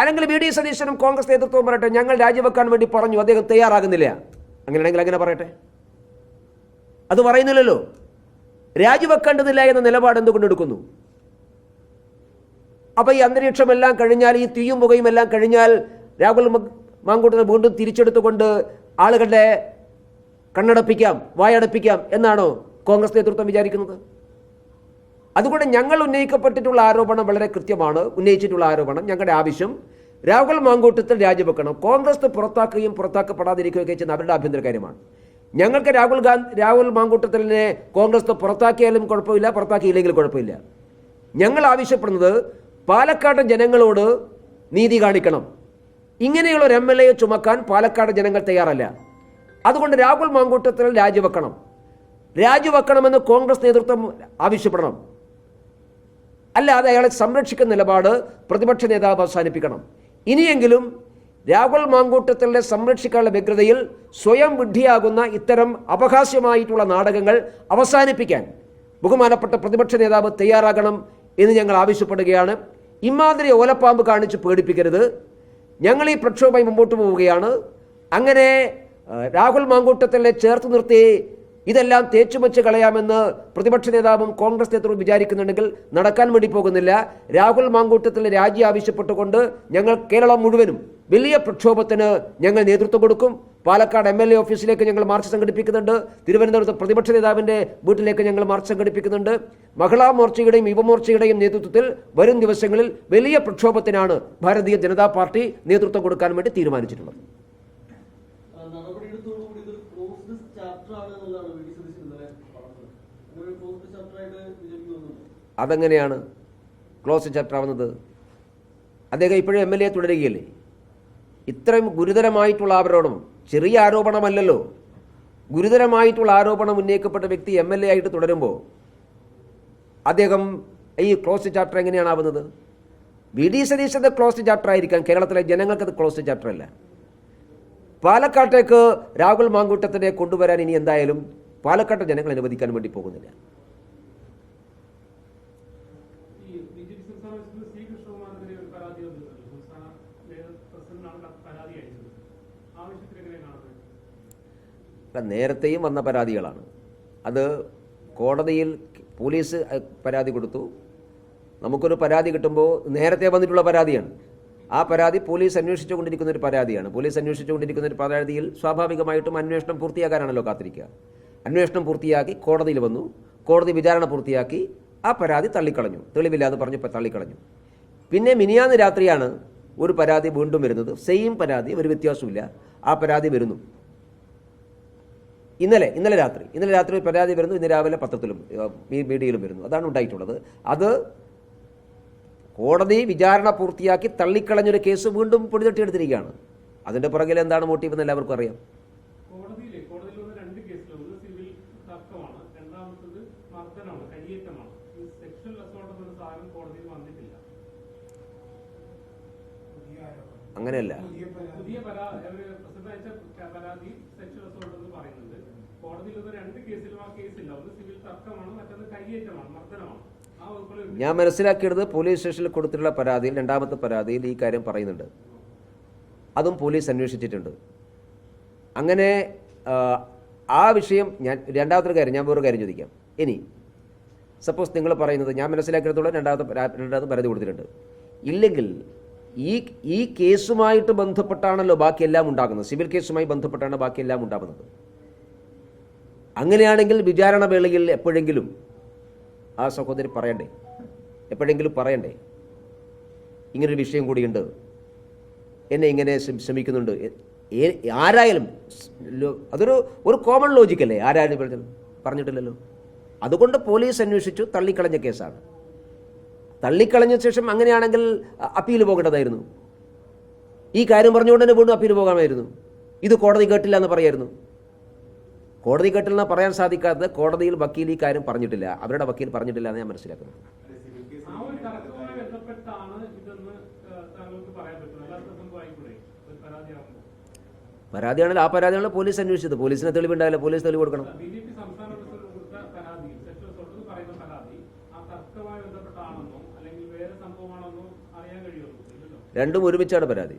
അല്ലെങ്കിൽ B D സതീശനും കോൺഗ്രസ് നേതൃത്വവും പറയട്ടെ ഞങ്ങൾ രാജിവെക്കാൻ വേണ്ടി പറഞ്ഞു അദ്ദേഹം തയ്യാറാകുന്നില്ല. അങ്ങനെയാണെങ്കിൽ അങ്ങനെ പറയട്ടെ? അത് പറയുന്നില്ലല്ലോ. രാജിവെക്കേണ്ടതില്ല എന്ന നിലപാട് എന്തുകൊണ്ട് എടുക്കുന്നു? അപ്പോൾ ഈ അന്തരീക്ഷമെല്ലാം കഴിഞ്ഞാൽ ഈ തീയും പുകയും എല്ലാം കഴിഞ്ഞാൽ രാഹുൽ മാങ്കൂട്ടനെ വീണ്ടും തിരിച്ചെടുത്തുകൊണ്ട് ആളുകളുടെ കണ്ണടപ്പിക്കാം വായടപ്പിക്കാം എന്നാണോ കോൺഗ്രസ് നേതൃത്വം വിചാരിക്കുന്നത്? അതുകൊണ്ട് ഞങ്ങൾ ഉന്നയിക്കപ്പെട്ടിട്ടുള്ള ആരോപണം വളരെ കൃത്യമാണ്. ഉന്നയിച്ചിട്ടുള്ള ആരോപണം ഞങ്ങളുടെ ആവശ്യം രാഹുൽ മാങ്കൂട്ടത്തിൽ രാജിവെക്കണം. കോൺഗ്രസ് പുറത്താക്കുകയും പുറത്താക്കപ്പെടാതിരിക്കുകയൊക്കെ ചെയ്യുന്ന അവരുടെ ആഭ്യന്തര കാര്യമാണ്. ഞങ്ങൾക്ക് രാഹുൽ ഗാന്ധി രാഹുൽ മാങ്കൂട്ടത്തിനെ കോൺഗ്രസ് പുറത്താക്കിയാലും കുഴപ്പമില്ല പുറത്താക്കിയില്ലെങ്കിൽ കുഴപ്പമില്ല. ഞങ്ങൾ ആവശ്യപ്പെടുന്നത് പാലക്കാട് ജനങ്ങളോട് നീതി കാണിക്കണം. ഇങ്ങനെയുള്ള ഒരു എം എൽ എയെ ചുമക്കാൻ പാലക്കാട് ജനങ്ങൾ തയ്യാറല്ല. അതുകൊണ്ട് രാഹുൽ മാങ്കൂട്ടത്തിൽ രാജിവെക്കണം. രാജിവെക്കണമെന്ന് കോൺഗ്രസ് നേതൃത്വം ആവശ്യപ്പെടണം. അല്ലാതെ അയാളെ സംരക്ഷിക്കുന്ന നിലപാട് പ്രതിപക്ഷ നേതാവ് അവസാനിപ്പിക്കണം. ഇനിയെങ്കിലും രാഹുൽ മാങ്കൂട്ടത്തിലെ സംരക്ഷിക്കാനുള്ള വ്യഗ്രതയിൽ സ്വയം വിഡ്ഢിയാകുന്ന ഇത്തരം അപഹാസ്യമായിട്ടുള്ള നാടകങ്ങൾ അവസാനിപ്പിക്കാൻ ബഹുമാനപ്പെട്ട പ്രതിപക്ഷ നേതാവ് തയ്യാറാകണം എന്ന് ഞങ്ങൾ ആവശ്യപ്പെടുകയാണ്. ഇമാതിരി ഓലപ്പാമ്പ് കാണിച്ച് പേടിപ്പിക്കരുത്. ഞങ്ങൾ ഈ പ്രക്ഷോഭമായി മുമ്പോട്ട് പോവുകയാണ്. അങ്ങനെ രാഹുൽ മാങ്കൂട്ടത്തിലെ ചേർത്ത് നിർത്തി ഇതെല്ലാം തേച്ചുമച്ച് കളയാമെന്ന് പ്രതിപക്ഷ നേതാവും കോൺഗ്രസ് നേതൃത്വവും വിചാരിക്കുന്നുണ്ടെങ്കിൽ നടക്കാൻ വേണ്ടി പോകുന്നില്ല. രാഹുൽ മാങ്കൂട്ടത്തിൽ രാജി ആവശ്യപ്പെട്ടുകൊണ്ട് ഞങ്ങൾ കേരളം മുഴുവനും വലിയ പ്രക്ഷോഭത്തിന് ഞങ്ങൾ നേതൃത്വം കൊടുക്കും. പാലക്കാട് എം എൽ എ ഓഫീസിലേക്ക് ഞങ്ങൾ മാർച്ച് സംഘടിപ്പിക്കുന്നുണ്ട്. തിരുവനന്തപുരത്ത് പ്രതിപക്ഷ നേതാവിന്റെ വീട്ടിലേക്ക് ഞങ്ങൾ മാർച്ച് സംഘടിപ്പിക്കുന്നുണ്ട്. മഹിളാ മോർച്ചയുടെയും യുവമോർച്ചയുടെയും നേതൃത്വത്തിൽ വരും ദിവസങ്ങളിൽ വലിയ പ്രക്ഷോഭത്തിനാണ് ഭാരതീയ ജനതാ പാർട്ടി നേതൃത്വം കൊടുക്കാൻ വേണ്ടി തീരുമാനിച്ചിട്ടുള്ളത്. നടപടിയെടുത്തോടുകൂടി ചാപ്റ്റർ ആണ് എന്നുള്ളതാണ് വി ഡി സതീശൻ ഇന്നലെ പറഞ്ഞത്. അങ്ങനെ ക്ലോസ്ഡ് ചാപ്റ്റർ ആയിട്ട് തോന്നുന്നു അതെങ്ങനെയാണ് ക്ലോസ് ചാപ്റ്റർ ആവുന്നത്? അദ്ദേഹം ഇപ്പോഴും എം എൽ എ തുടരുകയല്ലേ? ഇത്രയും ഗുരുതരമായിട്ടുള്ള ആരോപണം ചെറിയ ആരോപണമല്ലല്ലോ. ഗുരുതരമായിട്ടുള്ള ആരോപണം ഉന്നയിക്കപ്പെട്ട വ്യക്തി എം എൽ എ ആയിട്ട് തുടരുമ്പോൾ അദ്ദേഹം ഈ ക്ലോസ് ചാപ്റ്റർ എങ്ങനെയാണ് ആവുന്നത്? വി ഡി സതീശന്റെ ക്ലോസ് ചാപ്റ്റർ ആയിരിക്കാം കേരളത്തിലെ ജനങ്ങൾക്കത് ക്ലോസ് ചാപ്റ്റർ അല്ല. പാലക്കാട്ടേക്ക് രാഹുൽ മാങ്കൂട്ടത്തിനെ കൊണ്ടുവരാൻ ഇനി എന്തായാലും പാലക്കാട്ടെ ജനങ്ങൾ അനുവദിക്കാൻ വേണ്ടി പോകുന്നില്ല. നേരത്തെയും വന്ന പരാതികളാണ്. അത് കോടതിയിൽ പോലീസ് പരാതി കൊടുത്തു. നമുക്കൊരു പരാതി കിട്ടുമ്പോൾ നേരത്തെ വന്നിട്ടുള്ള പരാതിയാണ്. ആ പരാതി പോലീസ് അന്വേഷിച്ചു കൊണ്ടിരിക്കുന്ന ഒരു പരാതിയാണ്. പോലീസ് അന്വേഷിച്ചു കൊണ്ടിരിക്കുന്ന ഒരു പരാതിയിൽ സ്വാഭാവികമായിട്ടും അന്വേഷണം പൂർത്തിയാക്കാനാണല്ലോ കാത്തിരിക്കുക. അന്വേഷണം പൂർത്തിയാക്കി കോടതിയിൽ വന്നു. കോടതി വിചാരണ പൂർത്തിയാക്കി ആ പരാതി തള്ളിക്കളഞ്ഞു. തെളിവില്ലാതെ പറഞ്ഞു തള്ളിക്കളഞ്ഞു. പിന്നെ മിനിയാന്ന് രാത്രിയാണ് ഒരു പരാതി വീണ്ടും വരുന്നത്. സെയിം പരാതി ഒരു വ്യത്യാസമില്ല ആ പരാതി വരുന്നു. ഇന്നലെ ഇന്നലെ രാത്രി. ഇന്നലെ രാത്രി ഒരു പരാതി വരുന്നു. ഇന്ന് രാവിലെ പത്രത്തിലും മീഡിയയിലും വരുന്നു. അതാണ് ഉണ്ടായിട്ടുള്ളത്. അത് കോടതി വിചാരണ പൂർത്തിയാക്കി തള്ളിക്കളഞ്ഞൊരു കേസ് വീണ്ടും പൊടിതട്ടിയെടുത്തിരിക്കുകയാണ്. അതിന്റെ പുറകിൽ എന്താണ് മോട്ടീവ് എന്ന് എല്ലാവർക്കും അറിയാം. അങ്ങനെയല്ല. കോടതിയിൽ രണ്ട് കേസിലും ആ കേസില്ല ഒന്ന് സിവിൽ തർക്കമാണ് മറ്റൊന്ന് കയ്യേറ്റമാണ് മർദ്ദനമാണ്. ഞാൻ മനസ്സിലാക്കിയത് പോലീസ് സ്റ്റേഷനിൽ കൊടുത്തിട്ടുള്ള പരാതിയിൽ രണ്ടാമത്തെ പരാതിയിൽ ഈ കാര്യം പറയുന്നുണ്ട്. അതും പോലീസ് അന്വേഷിച്ചിട്ടുണ്ട്. അങ്ങനെ ആ, വിഷയം ഞാൻ രണ്ടാമത്തെ കാര്യം ഞാൻ വേറൊരു കാര്യം ചോദിക്കാം. ഇനി സപ്പോസ് നിങ്ങൾ പറയുന്നത് ഞാൻ മനസ്സിലാക്കിയിടത്തോളം രണ്ടാമത്തെ രണ്ടാമത്തെ പരാതി കൊടുത്തിട്ടുണ്ട്. ഇല്ലെങ്കിൽ ഈ ഈ കേസുമായിട്ട് ബന്ധപ്പെട്ടാണല്ലോ ബാക്കിയെല്ലാം ഉണ്ടാകുന്നത്. സിവിൽ കേസുമായി ബന്ധപ്പെട്ടാണ് ബാക്കിയെല്ലാം ഉണ്ടാകുന്നത്. അങ്ങനെയാണെങ്കിൽ വിചാരണ വേളയിൽ എപ്പോഴെങ്കിലും ആ സഹോദരി പറയണ്ടേ? എപ്പോഴെങ്കിലും പറയണ്ടേ? ഇങ്ങനൊരു വിഷയം കൂടിയുണ്ട്. എന്നെ ഇങ്ങനെ ശ്രം- ശ്രമിക്കുന്നുണ്ട്. ആരായാലും അതൊരു ഒരു കോമൺ ലോജിക്കല്ലേ ആരായാലും പറഞ്ഞത്? പറഞ്ഞിട്ടില്ലല്ലോ. അതുകൊണ്ട് പോലീസ് അന്വേഷിച്ചു തള്ളിക്കളഞ്ഞ കേസാണ്. തള്ളിക്കളഞ്ഞ ശേഷം അങ്ങനെയാണെങ്കിൽ അപ്പീൽ പോകേണ്ടതായിരുന്നു. ഈ കാര്യം പറഞ്ഞുകൊണ്ട് തന്നെ വീണ്ടും അപ്പീൽ പോകാമായിരുന്നു. ഇത് കോടതി കേട്ടില്ല എന്ന് പറയായിരുന്നു. കോടതി കേട്ടില്ലെന്ന് പറയാൻ സാധിക്കാത്തത് കോടതിയിൽ വക്കീൽ ഈ കാര്യം പറഞ്ഞിട്ടില്ല. അവരുടെ വക്കീൽ പറഞ്ഞിട്ടില്ല എന്ന് ഞാൻ മനസ്സിലാക്കുന്നു പരാതിയാണെങ്കിൽ ആ പരാതിയാണ് പോലീസ് അന്വേഷിച്ചത്. പോലീസിന് തെളിവുണ്ടായില്ല. പോലീസ് തെളിവ് കൊടുക്കണം. രണ്ടും ഒരുമിച്ചാണ് പരാതി. സെയിം സംസ്ഥാന പ്രസിഡന്റ് കൊടുത്ത പരാതി സെക്ഷൽ അസോൾട്ട് എന്ന് പറയുന്ന പരാതി ആ തർക്കവുമായി ബന്ധപ്പെട്ടാണെന്നോ അല്ലെങ്കിൽ വേറെ സംഭവമാണെന്നോ അറിയാൻ കഴിയുമോ ഇല്ലല്ലോ രണ്ടും ഒരുമിച്ചാണ് പരാതി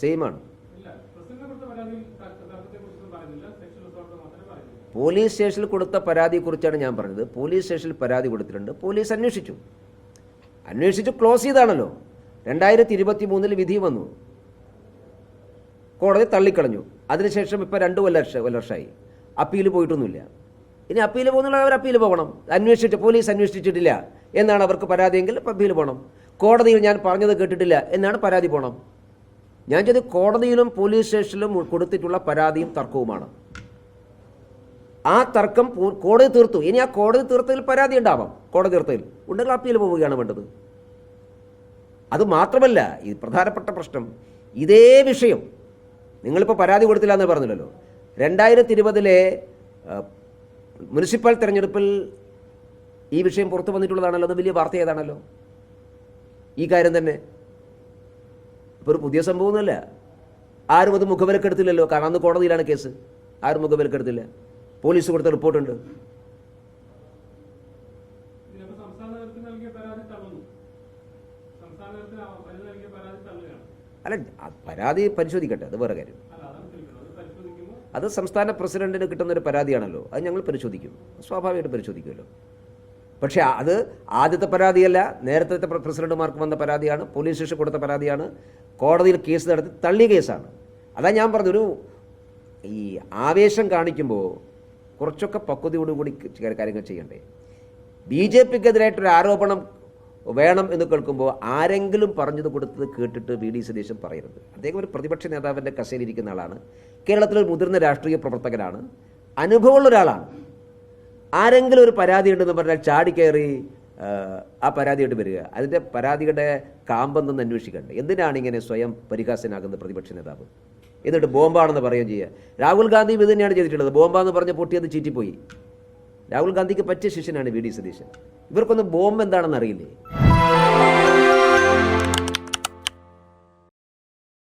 സെയിം ആണ് ഇല്ല പ്രസിഡന്റ് കൊടുത്ത പരാതിയിൽ തർക്കത്തെ കുറിച്ചൊന്നും പറഞ്ഞില്ല സെക്ഷൽ അസോൾട്ട് മാത്രമേ പറഞ്ഞില്ല പോലീസ് സ്റ്റേഷനിൽ കൊടുത്ത പരാതിയെക്കുറിച്ചാണ് ഞാൻ പറഞ്ഞത്. പോലീസ് സ്റ്റേഷനിൽ പരാതി കൊടുത്തിട്ടുണ്ട്. പോലീസ് അന്വേഷിച്ചു. അന്വേഷിച്ച് ക്ലോസ് ചെയ്താണല്ലോ. രണ്ടായിരത്തി ഇരുപത്തി മൂന്നിൽ വിധി വന്നു. കോടതി തള്ളിക്കളഞ്ഞു. അതിനുശേഷം ഇപ്പോൾ രണ്ട് കൊല്ല കൊല്ല വർഷമായി അപ്പീൽ പോയിട്ടൊന്നുമില്ല. ഇനി അപ്പീൽ പോകുന്നുള്ള അവർ അപ്പീൽ പോകണം. അന്വേഷിച്ചിട്ട് പോലീസ് അന്വേഷിച്ചിട്ടില്ല എന്നാണ് അവർക്ക് പരാതിയെങ്കിൽ അപ്പീൽ പോകണം. കോടതിയിൽ ഞാൻ പറഞ്ഞത് കേട്ടിട്ടില്ല എന്നാണ് പരാതി പോകണം. ഞാൻ ചെയ്ത് കോടതിയിലും പോലീസ് സ്റ്റേഷനിലും കൊടുത്തിട്ടുള്ള പരാതിയും തർക്കവുമാണ്. ആ തർക്കം കോടതി തീർത്തു. ഇനി ആ കോടതി തീർത്തതിൽ പരാതി ഉണ്ടാവാം. കോടതി തീർത്തതിൽ. ഉണ്ടെങ്കിൽ അപ്പീൽ പോവുകയാണ് വേണ്ടത്. അത് മാത്രമല്ല ഈ പ്രധാനപ്പെട്ട പ്രശ്നം ഇതേ വിഷയം നിങ്ങളിപ്പോൾ പരാതി കൊടുത്തില്ല എന്ന് പറഞ്ഞില്ലല്ലോ. രണ്ടായിരത്തി ഇരുപതിലെ മുനിസിപ്പൽ തെരഞ്ഞെടുപ്പിൽ ഈ വിഷയം പുറത്തു വന്നിട്ടുള്ളതാണല്ലോ? അത് വലിയ വാർത്ത ഏതാണല്ലോ? ഈ കാര്യം തന്നെ. ഇപ്പോൾ ഒരു പുതിയ സംഭവമൊന്നുമല്ല ആരും അത് മുഖവിലക്കെടുത്തില്ലല്ലോ. കാരണം അന്ന് കോടതിയിലാണ് കേസ്. ആരും മുഖവിലക്കെടുത്തില്ല. പോലീസ് കൊടുത്ത റിപ്പോർട്ടുണ്ട്. അല്ല പരാതി പരിശോധിക്കട്ടെ അത് വേറെ കാര്യം. അത് സംസ്ഥാന പ്രസിഡന്റിന് കിട്ടുന്ന ഒരു പരാതിയാണല്ലോ. അത് ഞങ്ങൾ പരിശോധിക്കും. സ്വാഭാവികമായിട്ട് പരിശോധിക്കുമല്ലോ. പക്ഷേ അത് ആദ്യത്തെ പരാതിയല്ല. നേരത്തെ പ്ര- പ്രസിഡന്റുമാർക്ക് വന്ന പരാതിയാണ്. പോലീസ് സ്റ്റേഷൻ കൊടുത്ത പരാതിയാണ്. കോടതിയിൽ കേസ് നടത്തി തള്ളിയ കേസാണ്. അതാ ഞാൻ പറഞ്ഞൊരു ഈ ആവേശം കാണിക്കുമ്പോൾ കുറച്ചൊക്കെ പക്വതയോടുകൂടി കൂടി കാര്യങ്ങൾ ചെയ്യണ്ടേ? ബി ജെ പിക്കെതിരായിട്ടൊരു ആരോപണം വേണം എന്ന് കേൾക്കുമ്പോൾ ആരെങ്കിലും പറഞ്ഞത് കൊടുത്തത് കേട്ടിട്ട് വി ഡി സതീശൻ പറയരുത്. അദ്ദേഹം ഒരു പ്രതിപക്ഷ നേതാവിന്റെ കസേലിരിക്കുന്ന ആളാണ്. കേരളത്തിലെ മുതിർന്ന രാഷ്ട്രീയ പ്രവർത്തകനാണ്. അനുഭവമുള്ള ഒരാളാണ്. ആരെങ്കിലും ഒരു പരാതി ഉണ്ടെന്ന് പറഞ്ഞാൽ ചാടിക്കയറി ആ, ആ പരാതിയായിട്ട് വരിക. അതിന്റെ പരാതിയുടെ കാമ്പെന്നൊന്ന് അന്വേഷിക്കണ്ടേ? എന്തിനാണ് ഇങ്ങനെ സ്വയം പരിഹാസനാകുന്ന പ്രതിപക്ഷ നേതാവ്? എന്നിട്ട് ബോംബാണെന്ന് പറയുകയും ചെയ്യുക. രാഹുൽ ഗാന്ധിയും ഇത് തന്നെയാണ് ചെയ്തിട്ടുള്ളത്. ബോംബാന്ന് പറഞ്ഞ് പൊട്ടിയത് ചീറ്റിപ്പോയി. രാഹുൽ ഗാന്ധിക്ക് പറ്റിയ ശിഷ്യനാണ് വി ഡി സതീശൻ. ഇവർക്കൊന്നും ബോംബ് എന്താണെന്ന് അറിയില്ലേ?